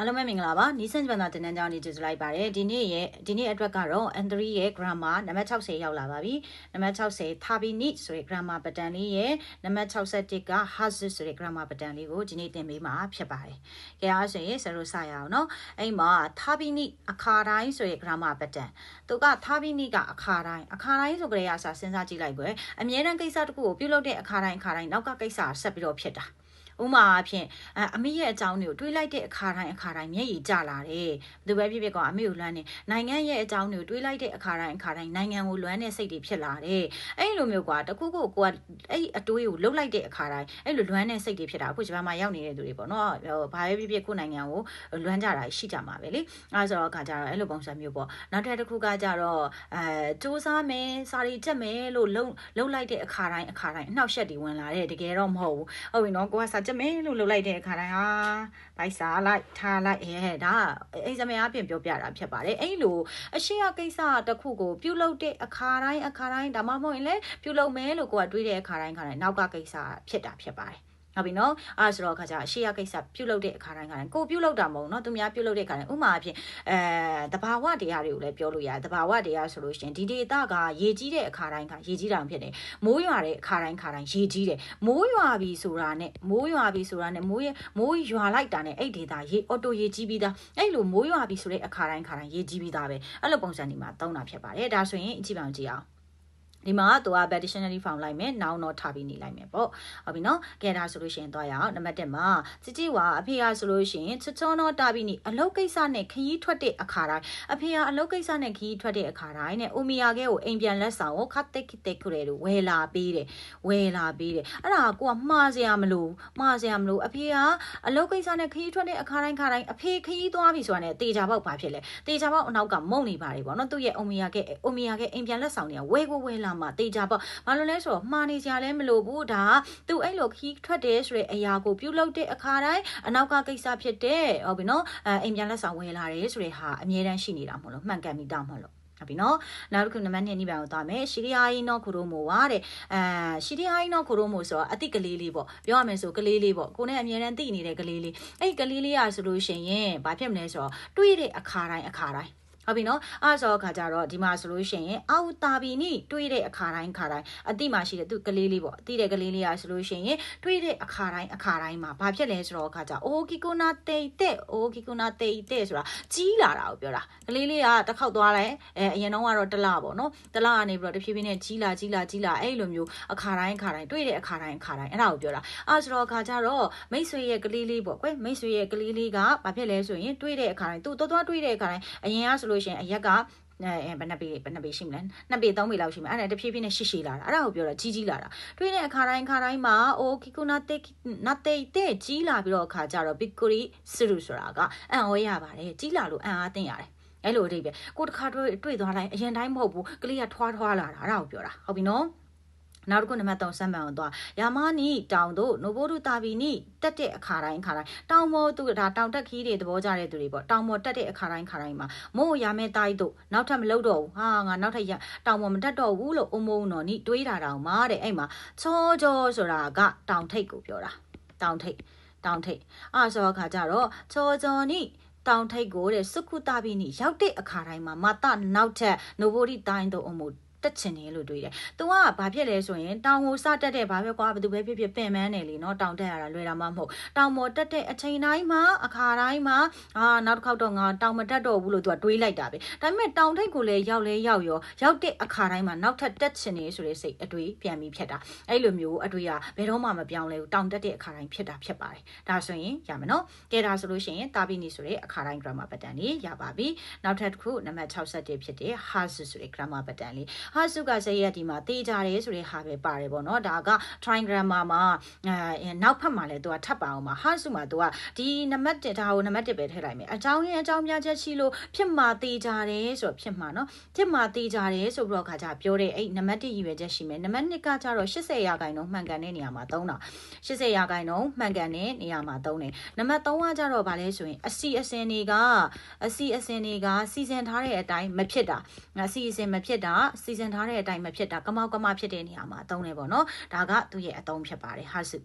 အားလုံးပဲမင်္ဂလာပါနီးစင်ဂျပန်သာတင်တန်းကြောင်းနေကြိုဆိုလိုက်ပါတယ်ဒီနေ့ရဲ့ဒီနေ့အတွက်ကတော့ N3 ရဲ့ grammar နံပါတ်60ရောက်လာပါပြီနံပါတ်60 Thabini ဆိုတဲ့ grammar pattern လေးရဲ့နံပါတ်61က has ဆိုတဲ့ grammar pattern လေးကိုဒီနေ့သင်ပေးမှာဖြစ်ပါတယ်ကြည့်အားဆိုရင်စရိုးစရအောင်နော်အဲ့မှာ Thabini အခါတိုင်းဆိုတဲ့ grammar pattern သူက Thabini ကအခါတိုင်းအခါတိုင်းဆိုကြရအစားစဉ်းစားကြည့်လိုက်ကွယ်အမြဲတမ်းကိစ္စတစ်ခုကိုပြုလုပ်တဲ့အခါတိုင်းအခါတိုင်းနောက်ကကိစ္စဆက်ပြီးတော့ဖြစ်တာ ဥမာအဖြစ်အမေရဲ့အကြောင်းတွေကိုတွေးလိုက်တဲ့အခါတိုင်းအခါတိုင်းမျက်ရည်ကျလာတယ်ဘယ်သူပဲဖြစ်ဖြစ်ကအမေကိုလွမ်းနေနိုင်ငံရဲ့အကြောင်းတွေကိုတွေးလိုက်တဲ့အခါတိုင်းအခါတိုင်းနိုင်ငံကိုလွမ်းတဲ့စိတ်တွေဖြစ်လာတယ်အဲ့လိုမျိုးကွာတခုခုကိုကအဲ့အတွေးကိုလှုပ်လိုက်တဲ့အခါတိုင်းအဲ့လိုလွမ်းတဲ့စိတ်တွေဖြစ်တာအခုဂျပန်မှာရောက်နေတဲ့သူတွေပေါ့နော်ဘာပဲဖြစ်ဖြစ်ကိုနိုင်ငံကိုလွမ်းကြတာရှိကြမှာပဲလေအဲဆိုတော့အခါကျတော့အဲ့လိုပုံစံမျိုးပေါ့နောက်ထပ်တစ်ခုကကြတော့အဲစူးစမ်းမယ်စာရီချက်မယ်လို့လှုပ်လှုပ်လိုက်တဲ့အခါတိုင်းအခါတိုင်းအနှောက်ယှက်တွေဝင်လာတယ်တကယ်တော့မဟုတ်ဘူးဟုတ်ပြီနော်ကိုကစာချက်မယ်လို့လုပ်လိုက်တဲ့အခါတိုင်းဟာဗိုက်စားလိုက်ထားလိုက်အဲဒါအိမ်စမအပြင်ပြောပြတာဖြစ်ပါတယ်အဲ့လိုအရှိရကိစ္စတစ်ခုကိုပြုလုပ်တဲ့အခါတိုင်းအခါတိုင်းဒါမှမဟုတ်ရင်လည်းပြုလုပ်မယ်လို့ကိုကတွေးတဲ့အခါတိုင်းခါတိုင်းနောက်ကကိစ္စဖြစ်တာဖြစ်ပါတယ် ဟုတ်ပြီနော်အဲဆိုတော့ခါကျအရှိရကိစ္စပြုတ်လုတဲ့အခါတိုင်းခါတိုင်းကိုပြုတ်လုတာမဟုတ်နော်သူများပြုတ်လုတဲ့အခါတိုင်းဥမာအဖြစ်အဲတဘာဝတရားတွေကိုလည်းပြောလို့ရတယ်တဘာဝတရားဆိုလို့ရှိရင်ဒီဒေတာကရေကြီးတဲ့အခါတိုင်းခါရေကြီးတာဖြစ်တယ်မိုးရွာတဲ့အခါတိုင်းခါတိုင်းရေကြီးတယ်မိုးရွာပြီဆိုတာနဲ့မိုးရွာပြီဆိုတာနဲ့မိုးရမိုးရွာလိုက်တာနဲ့အဲ့ဒေတာရေအော်တိုရေကြီးပြီးသားအဲ့လိုမိုးရွာပြီဆိုတဲ့အခါတိုင်းခါတိုင်းရေကြီးပြီးသားပဲအဲ့လိုပုံစံဒီမှာသုံးတာဖြစ်ပါတယ်ဒါဆိုရင်အကြည့်ပါကြည့်အောင် ဒီမှာသူက dictionary form လိုက်မယ်နောင်တော့ထားပြီးနေလိုက်မယ်ပေါ့ဟုတ်ပြီနော်ကဲဒါဆိုလို့ရှိရင်သွားရအောင်နံပါတ်1မှာကြည်ကြည်ဝါအဖေကဆိုလို့ရှိရင်ချချောတော့တာပြီးနေအလုတ်ကိစ္စနဲ့ခရီးထွက်တဲ့အခါတိုင်းအဖေကအလုတ်ကိစ္စနဲ့ခရီးထွက်တဲ့အခါတိုင်းနဲ့အိုမီယာကဲကိုအိမ်ပြန်လက်ဆောင်ကိုခတ်တက်ခတက်ခရဲလို့ဝယ်လာပေးတယ်ဝယ်လာပေးတယ်အဲ့ဒါကိုကမှားစရာမလိုမှားစရာမလိုအဖေကအလုတ်ကိစ္စနဲ့ခရီးထွက်တဲ့အခါတိုင်းခါတိုင်းအဖေခရီးသွားပြီဆိုတာနဲ့တေချာပေါက်ဘာဖြစ်လဲတေချာပေါက်အနောက်ကမုံနေပါတယ်ပေါ့နော်သူ့ရဲ့အိုမီယာကဲအိုမီယာကဲအိမ်ပြန်လက်ဆောင်တွေကဝဲကိုဝဲလာမှတေချာပေါ့ဘာလို့လဲဆိုတော့မှားနေကြလဲမလို့ဘူးဒါသူအဲ့လိုခီးထွက်တယ်ဆိုတဲ့အရာကိုပြုလုပ်တဲ့အခါတိုင်းအနောက်ကကိစ္စဖြစ်တဲ့ဟုတ်ပြီနော်အဲအိမ်ပြန်လက်ဆောင်ဝယ်လာတယ်ဆိုတဲ့ဟာအမြဲတမ်းရှိနေတာမဟုတ်လို့မှန်ကန်ပြီးတောင်းမဟုတ်လို့ဟုတ်ပြီနော်နောက်တစ်ခုနံပါတ်2နိဗ္ဗာန်ကိုသွားမယ်ရှီရီယာယီနောခိုရိုမိုဝါတဲ့အဲရှီရီယာယီနောခိုရိုမိုဆိုတော့အတိကလေးလေးပေါ့ပြောရမယ်ဆိုကလေးလေးပေါ့ကိုနဲ့အမြဲတမ်းသိနေတဲ့ကလေးလေးအဲ့ကလေးလေးရဆိုလို့ရှိရင်ဘာဖြစ်မလဲဆိုတော့တွေးတဲ့အခါတိုင်းအခါတိုင်း ဟုတ်ပြီနော်အဲ့ဆိုအခါကျတော့ဒီမှာဆိုလို့ရှိရင်အောက်တာဘီနီတွေးတဲ့အခါတိုင်းခါတိုင်းအတိမှာရှိတဲ့သူကလေးလေးပေါ့အတိတဲ့ကလေးလေးอ่ะဆိုလို့ရှိရင်တွေးတဲ့အခါတိုင်းအခါတိုင်းမှာဘာဖြစ်လဲဆိုတော့အခါကျအိုကီကိုနာတေတဲ့အိုကီကိုနာတေတဲ့ဆိုတာကြီးလာတာကိုပြောတာကလေးလေးကတစ်ခေါက်သွားလဲအဲအရင်တော့ကတော့တလပေါ့နော်တလကနေပြီးတော့တဖြည်းဖြည်းနဲ့ကြီးလာကြီးလာကြီးလာအဲ့လိုမျိုးအခါတိုင်းအခါတိုင်းတွေးတဲ့အခါတိုင်းအခါတိုင်းအဲ့ဒါကိုပြောတာအဲ့ဆိုတော့အခါကျတော့မိတ်ဆွေရဲ့ကလေးလေးပေါ့ကွယ်မိတ်ဆွေရဲ့ကလေးလေးကဘာဖြစ်လဲဆိုရင်တွေးတဲ့အခါတိုင်းသူတော်တော်တွေးတဲ့အခါတိုင်းအရင်ကဆိုလို့လို့ရှိရင်အရက်ကအဲဘယ်နှပေဘယ်နှပေရှိမလဲနှစ်ပေသုံးပေလောက်ရှိမယ်အဲ့ဒါတဖြည်းဖြည်းနဲ့ရှစ်ရှည်လာတာအဲ့ဒါကိုပြောတာကြီးကြီးလာတာတွေးတဲ့အခါတိုင်းခါတိုင်းမှာအိုကီကူနာတေနာတေတဲ့ကြီးလာပြီးတော့အခါကျတော့ဘီကိုရီစရူဆိုတာကအံ့ဩရပါတယ်ကြီးလာလို့အံ့အားသင့်ရတယ်အဲ့လိုအဓိပ္ပာယ်ကိုတခါတွေ့တွေ့သွားတိုင်းအရင်တိုင်းမဟုတ်ဘူးကလေးကထွားထွားလာတာအဲ့ဒါကိုပြောတာဟုတ်ပြီနော် နောက်တစ်ခုနံပါတ်3စမ်းပန်အောင်သွားယာမနီတောင်တို့နိုဘိုဒူတာဘီနီတက်တဲ့အခါတိုင်းအခါတိုင်းတောင်မောသူဒါတောင်တက်ခီးတွေသဘောကျတဲ့သူတွေပေါ့တောင်မောတက်တဲ့အခါတိုင်းအခါတိုင်းမှာမို့ရမဲတိုင်းတို့နောက်ထပ်မလုပ်တော့ဘူးဟာငါနောက်ထပ်ရတောင်မောမတက်တော့ဘူးလို့အုံမုံတော်နီတွေးတာတောင်မှာတဲ့အဲ့မှာချောချောဆိုတာကတောင်ထိတ်ကိုပြောတာတောင်ထိတ်တောင်ထိတ်အဲ့ဆိုတော့ခါကြတော့ချောချောနီတောင်ထိတ်ကိုတဲ့စုခုတာဘီနီရောက်တဲ့အခါတိုင်းမှာမတနောက်ထပ်နိုဘိုဒီတိုင်းတို့အမှု တက်ချင်တယ်လို့တွေးတယ်။ तू ကဘာဖြစ်လဲဆိုရင်တောင်ကိုစတက်တဲ့ဘာပဲကွာဘယ်သူပဲဖြစ်ဖြစ်ပင်မန်းတယ်လीနော်တောင်တက်ရတာလွယ်တာမှမဟုတ်တောင်ပေါ်တက်တဲ့အချိန်တိုင်းမှာအခါတိုင်းမှာအာနောက်တစ်ခေါက်တော့ငါတောင်မတက်တော့ဘူးလို့ तू ကတွေးလိုက်တာပဲ။ဒါပေမဲ့တောင်ထိပ်ကိုလည်းရောက်လဲရောက်ရောရောက်တဲ့အခါတိုင်းမှာနောက်ထပ်တက်ချင်နေဆိုတဲ့စိတ်အတွေးပြန်ပြီးဖြစ်တာ။အဲ့လိုမျိုးအတွေးကဘယ်တော့မှမပြောင်းလဲဘူးတောင်တက်တဲ့အခါတိုင်းဖြစ်တာဖြစ်ပါတယ်။ဒါဆိုရင်ရမယ်နော်။ကဲဒါဆိုလို့ရှိရင်တာဘီနီဆိုတဲ့အခါတိုင်း grammar pattern လေးရပါပြီ။နောက်ထပ်တစ်ခုနံပါတ်61ဖြစ်တဲ့ has ဆိုတဲ့ grammar pattern လေးဟာစုကစရက်ဒီမှာတေးကြတယ်ဆိုတဲ့ဟာပဲပါတယ်ပေါ့နော်ဒါက trigrammar မှာအဲနောက်ဖက်မှာလည်းသူကထပ်ပါအောင်မှာဟာစုမှာသူကဒီနံပါတ်1ဒါကိုနံပါတ်1ပဲထည့်လိုက်မယ်အကြောင်းရင်းအကြောင်းပြချက်ရှိလို့ဖြစ်မှာတေးကြတယ်ဆိုတော့ဖြစ်မှာနော်ဖြစ်မှာတေးကြတယ်ဆိုပြီးတော့ခါကြပြောတဲ့အဲ့နံပါတ်1ရည်ရွယ်ချက်ရှိမယ်နံပါတ်2ကကြတော့80ရာခိုင်နှုန်းမှန်ကန်တဲ့နေရာမှာသုံးတာ80ရာခိုင်နှုန်းမှန်ကန်တဲ့နေရာမှာသုံးတယ်နံပါတ်3ကကြတော့ဗာလဲဆိုရင်အစီအစဉ်တွေကအစီအစဉ်တွေကစီစဉ်ထားတဲ့အတိုင်းမဖြစ်တာအစီအစဉ်မဖြစ်တာစီစဉ်ထားတဲ့အတိုင်းမဖြစ်တာကမောက်ကမဖြစ်တဲ့နေရာမှာအသုံးလဲပေါ့နော်ဒါကသူ့ရဲ့အသုံးဖြစ်ပါတယ်ဟာစု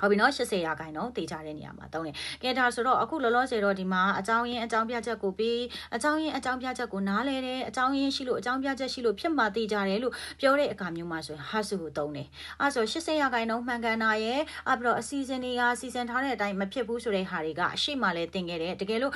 ဟုတ်ပြီနော်80ရာခိုင်နှုန်းတေချတဲ့နေရာမှာတုံးတယ်။ကဲဒါဆိုတော့အခုလောလောဆယ်တော့ဒီမှာအကြောင်းရင်းအကြောင်းပြချက်ကိုပြီးအကြောင်းရင်းအကြောင်းပြချက်ကိုနားလဲတယ်အကြောင်းရင်းရှိလို့အကြောင်းပြချက်ရှိလို့ဖြစ်မှတေချတယ်လို့ပြောတဲ့အခါမျိုးမှာဆိုရင်ဟာစုကိုတုံးတယ်။အဲဆို80ရာခိုင်နှုန်းမှန်ကန်တာရဲ့အပြီးတော့အစီအစဉ်တွေကစီစဉ်ထားတဲ့အတိုင်းမဖြစ်ဘူးဆိုတဲ့ဟာတွေကအရှိမှလည်းတင်ခဲ့တယ်တကယ်လို့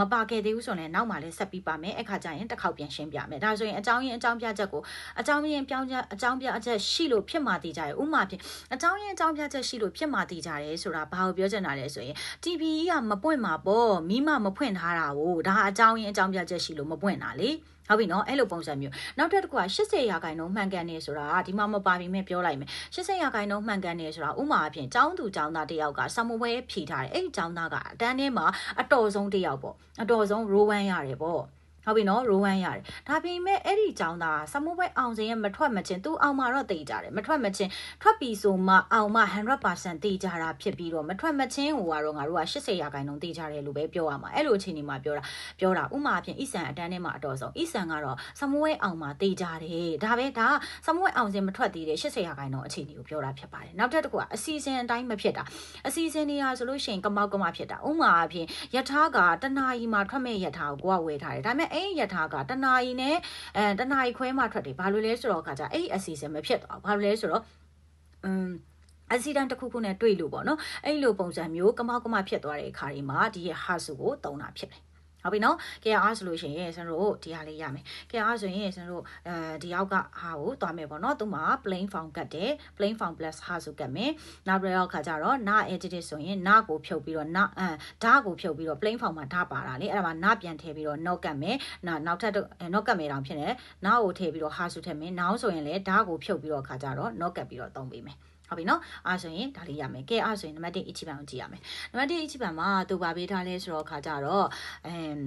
မပါခဲ့သေးဘူးဆိုရင်နောက်မှလည်းဆက်ပြီးပါမယ်အခါကျရင်တစ်ခေါက်ပြန်ရှင်းပြမယ်ဒါဆိုရင်အကြောင်းရင်းအကြောင်းပြချက်ကိုအကြောင်းရင်းပြောင်းချက်အကြောင်းပြချက်ရှိလို့ဖြစ်မှတေချတယ်ဥမာဖြင့်အကြောင်းရင်းအကြောင်းပြချက်ရှိလို့ဖြစ်မှတေချတယ်ဆိုတာဘာကိုပြောချင်တာလဲဆိုရင် TV ကမပွင့်မှာပေါ့မိမမဖွင့်ထားတာကိုဒါအကြောင်းရင်းအကြောင်းပြချက်ရှိလို့မပွင့်တာလေဟုတ်ပြီနော်အဲ့လိုပုံစံမျိုးနောက်တစ်ခုက80ရာခိုင်နှုန်းမှန်ကန်နေဆိုတာဒီမှာမပါပြီးမဲ့ပြောလိုက်မယ်80ရာခိုင်နှုန်းမှန်ကန်နေဆိုတာဥမာအဖြစ်ចောင်းသူចောင်းသားတယောက်ကဆမဝဲဖြီထားတယ်အဲ့ဒီចောင်းသားကအတန်းထဲမှာအတော်ဆုံးတယောက်ပေါ့အတော်ဆုံးရိုးဝမ်းရတယ်ပေါ့ ဟုတ်ပြီနော်ရိုးဝမ်းရတယ်ဒါပေမဲ့အဲ့ဒီចောင်းသားစမိုးဘဲအောင်စင်ရဲ့မထွက်မချင်းသူအောင်မှာတော့တေးကြတယ်မထွက်မချင်းထွက်ပြီဆိုမှအောင်မှ100%တေးကြတာဖြစ်ပြီးတော့မထွက်မချင်းဟိုကတော့ငါတို့က80ရာခိုင်နှုန်းတေးကြတယ်လို့ပဲပြောရမှာအဲ့လိုအချိန်ဒီမှာပြောတာပြောတာဥမာအဖြစ်အီဆန်အတန်းထဲမှာအတော်ဆုံးအီဆန်ကတော့စမိုးဘဲအောင်မှာတေးကြတယ်ဒါပဲဒါစမိုးဘဲအောင်စင်မထွက်သေးတဲ့80ရာခိုင်နှုန်းအခြေအနေကိုပြောတာဖြစ်ပါတယ်နောက်တစ်ခုကအစီအစဉ်အတိုင်းမဖြစ်တာအစီအစဉ်တွေဟာဆိုလို့ရှိရင်ကမောက်ကမဖြစ်တာဥမာအဖြစ်ယထာကတနာရီမှာထွက်မဲ့ယထာကိုကိုကဝယ်ထားတယ်ဒါပေမဲ့အဲ့ဒီယထာကတနာရီနဲ့အဲတနာရီခွဲမှထွက်တယ်ဘာလို့လဲဆိုတော့ခါကြအဲ့ဒီအစီအစဉ်မဖြစ်တော့ဘာလို့လဲဆိုတော့อืมအက်ဆီဒန့်တစ်ခုခုနဲ့တွေ့လို့ပေါ့နော်အဲ့လိုပုံစံမျိုးကမောက်ကမဖြစ်သွားတဲ့အခါဒီမှာဒီရဲ့ဟာစုကိုတုံးတာဖြစ်တယ် ဟုတ်ပြီနော်ကဲအားဆိုလို့ရှိရင်ကျွန်တော်တို့ဒီဟာလေးရမယ်ကဲအားဆိုရင်ကျွန်တော်တို့အဲဒီရောက်ကဟာကိုသွားမယ်ပေါ့နော်သူမှာ plain form ကတ်တယ် plain form plus ဟာဆိုကတ်မယ်နောက်ပြီးတော့ခါကြတော့နာ edit ဆိုရင်နာကိုဖြုတ်ပြီးတော့နာအဲဓာကိုဖြုတ်ပြီးတော့ plain form မှာဓာပါတာလေအဲ့ဒါမှာနာပြန်ထည့်ပြီးတော့ not ကတ်မယ်နောက်နောက်ထပ် not ကတ်မယ်တောင်ဖြစ်နေနာကိုထည့်ပြီးတော့ဟာဆိုထည့်မယ်နောက်ဆိုရင်လည်းဓာကိုဖြုတ်ပြီးတော့ခါကြတော့ not ကတ်ပြီးတော့သုံးပေးမယ် ဟုတ်ပြီနော်အားဆိုရင်ဒါလေးရမယ်ကဲအားဆိုရင်နံပါတ်1 ichiban ကိုကြည့်ရမယ်နံပါတ်1 ichiban မှာသူပါပေးထားလဲဆိုတော့ခါကြတော့အမ်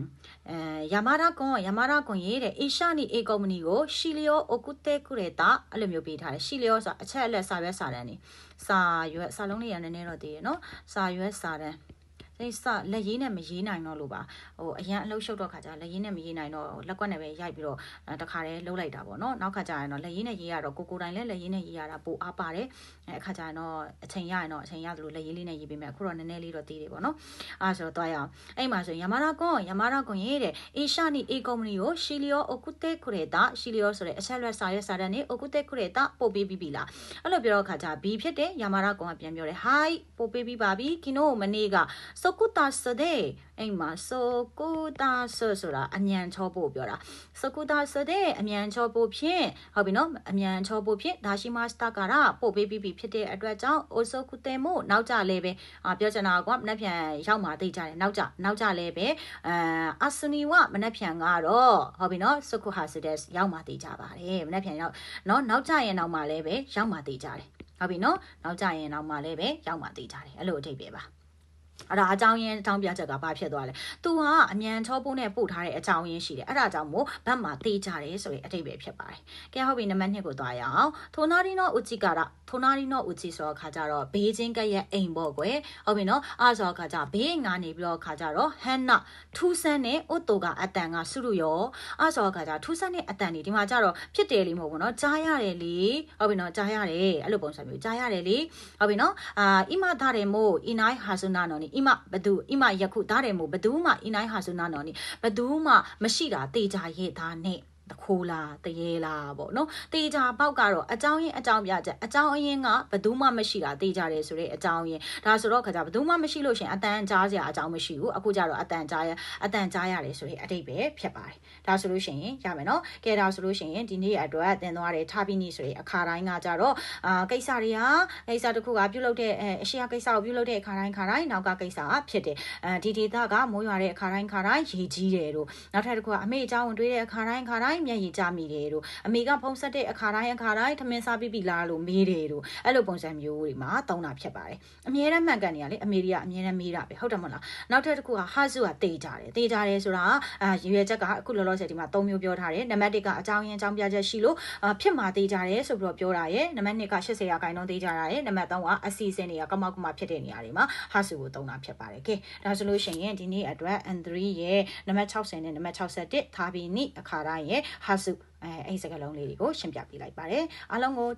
အဲယာမာရာကွန်ယာမာရာကွန်ရေးတဲ့အေရှာနီအေကုမ္ပဏီကိုရှီလီယိုအိုကူတေကူရတာအဲ့လိုမျိုးပေးထားတယ်ရှီလီယိုဆိုအချက်အလက်စာရွက်စာတန်းနေစာရွက်စာလုံးလေးရနည်းနည်းတော့တည်ရနော်စာရွက်စာတန်းစိတ်စလက်ရေးနဲ့မရေးနိုင်တော့လို့ပါဟိုအရန်အလှုပ်ရှုပ်တော့ခါကျလက်ရေးနဲ့မရေးနိုင်တော့လက်ကွက်နဲ့ပဲရိုက်ပြီးတော့တခါတည်းလှုပ်လိုက်တာပေါ့နော်နောက်ခါကျရင်တော့လက်ရေးနဲ့ရေးရတော့ကိုကိုတိုင်းလည်းလက်ရေးနဲ့ရေးရတာပိုအားပါတယ် အဲအခါကျရင်တော့အချိန်ရရင်တော့အချိန်ရသလိုလက်ရေးလေးနဲ့ရေးပေးမယ်အခုတော့နည်းနည်းလေးတော့တည်တယ်ပေါ့နော်အားဆိုတော့တွားရအောင်အဲ့မှာဆိုယာမာရာကွန်ယာမာရာကွန်ရေးတဲ့အေရှာနီအေကုမ္ပဏီကိုရှီလီယိုအိုကူတေခရတာရှီလီယိုဆိုတဲ့အချက်လက်စာရဲစာတန်းနေအိုကူတေခရတာပို့ပေးပြီးပြီလားအဲ့လိုပြောတော့ခါကျဘီဖြစ်တဲ့ယာမာရာကွန်ကပြန်ပြောတယ်ဟိုင်းပို့ပေးပြီးပါပြီကီနိုမနေ့ကစကုတာစတဲ့ အဲ့မှာဆိုကူတာဆိုဆိုတာအမြန်ချောဖို့ပြောတာဆိုကူတာဆိုတဲ့အမြန်ချောဖို့ဖြင့်ဟုတ်ပြီနော်အမြန်ချောဖို့ဖြင့်ဒါရှိမစတာကာရပို့ပေးပြီးပြီဖြစ်တဲ့အတွက်ကြောင့်အိုဆိုကူတဲမို့နောက်ကြလဲပဲပြောချင်တာကမနှက်ဖြန်ရောက်မှာသိကြတယ်နောက်ကြနောက်ကြလဲပဲအဲအာဆူနီဝမနှက်ဖြန်ကတော့ဟုတ်ပြီနော်ဆိုကူဟာဆိုတဲ့ရောက်မှာသိကြပါတယ်မနှက်ဖြန်ရောက်နော်နောက်ကြရင်နောက်မှာလဲပဲရောက်မှာသိကြတယ်ဟုတ်ပြီနော်နောက်ကြရင်နောက်မှာလဲပဲရောက်မှာသိကြတယ်အဲ့လိုအထိပ်ပဲပါ အဲ့ဒါအကြောင်းရင်းအကြောင်းပြချက်ကဘာဖြစ်သွားလဲ။ तू ကအမြန်ချောပိုးနဲ့ပို့ထားတဲ့အကြောင်းရင်းရှိတယ်။အဲ့ဒါကြောင့်မို့ဘတ်မှာတေးကြတယ်ဆိုရင်အထိပ္ပယ်ဖြစ်ပါတယ်။ကဲဟုတ်ပြီနံပါတ်2ကိုသွားရအောင်။ထိုနာရီနောဥချိကာရထိုနာရီနောဥချိဆိုတော့ခါကြတော့ဘေးချင်းကရဲ့အိမ်ပေါ့ကွယ်။ဟုတ်ပြီနော်။အားဆိုတော့ခါကြဘေးအိမ်ကနေပြီးတော့ခါကြတော့ဟန်နာထူးဆန်းနဲ့အိုတိုကအတန်ကစုရုရောအားဆိုတော့ခါကြထူးဆန်းနဲ့အတန်ဒီဒီမှာကြတော့ဖြစ်တယ်လေမဟုတ်ဘူးနော်။ကြားရတယ်လေ။ဟုတ်ပြီနော်ကြားရတယ်အဲ့လိုပုံစံမျိုးကြားရတယ်လေ။ဟုတ်ပြီနော်။အာအီမာဒါတယ်မို့အီနိုင်းဟာဆုနာနော်နီအီမာဘသူအီမယခုဒါးတယ်မို့ဘသူမှအီနိုင်းဟာဆုနာနော်နီဘသူမှမရှိတာတေချာရဲ့သားနဲ့ တခိုးလားတရေလားပေါ့နော်တေချာပေါက်ကတော့အကြောင်းရင်းအကြောင်းပြချက်အကြောင်းအရင်းကဘယ်သူမှမရှိတာတေချာတယ်ဆိုတဲ့အကြောင်းရင်းဒါဆိုတော့ခါကြဘယ်သူမှမရှိလို့ရှင်အတန်ကြားစရာအကြောင်းမရှိဘူးအခုကျတော့အတန်ကြားရအတန်ကြားရတယ်ဆိုတဲ့အတိတ်ပဲဖြစ်ပါတယ်ဒါဆိုလို့ရှိရင်ရမယ်နော်ကဲဒါဆိုလို့ရှိရင်ဒီနေ့အတွက်တင်သွားတယ်ထားပြီးနေဆိုတဲ့အခါတိုင်းကကြတော့အာကိစ္စတွေဟာကိစ္စတစ်ခုကပြုတ်လုတဲ့အဲအရှိယကိစ္စကိုပြုတ်လုတဲ့အခါတိုင်းခါတိုင်းနောက်ကကိစ္စကဖြစ်တယ်အဲဒီဒေသကမိုးရွာတဲ့အခါတိုင်းခါတိုင်းရေကြီးတယ်တို့နောက်ထပ်တစ်ခုကအမေအကြောင်းဝင်တွေးတဲ့အခါတိုင်းခါတိုင်းမျက်ရည်ကျမိတယ်တို့အမေကဖုံးဆက်တဲ့အခါတိုင်းအခါတိုင်းထမင်းစားပြီးပြီလားလို့မေးတယ်တို့အဲ့လိုပုံစံမျိုးတွေမှာတောင်းတာဖြစ်ပါတယ်အမြဲတမ်းမှန်ကန်နေရလေအမေရိကအမြဲတမ်းမေးတာပဲဟုတ်တယ်မဟုတ်လားနောက်ထပ်တစ်ခုကဟာစုကတေးကြတယ်တေးကြတယ်ဆိုတာအာရွေချက်ကအခုလောလောဆယ်ဒီမှာ၃မျိုးပြောထားတယ်နံပါတ်1ကအကြောင်းရင်းအကြောင်းပြချက်ရှိလို့ဖြစ်မှာတေးကြတယ်ဆိုပြီးတော့ပြောတာရယ်နံပါတ်2က80ရာခိုင်နှုန်းတေးကြတာရယ်နံပါတ်3ကအစီအစဉ်တွေကကမောက်ကမဖြစ်တဲ့နေရာတွေမှာဟာစုကိုသုံးတာဖြစ်ပါတယ်ကဲဒါဆိုလို့ရှိရင်ဒီနေ့အတွက် N3 ရဲ့နံပါတ်60နဲ့နံပါတ်61ထားပြီးနိအခါတိုင်းရဲ့ဟာစုအဲအဲ့စကလုံးလေးတွေကိုရှင်းပြပေးလိုက်ပါတယ်အားလုံးကို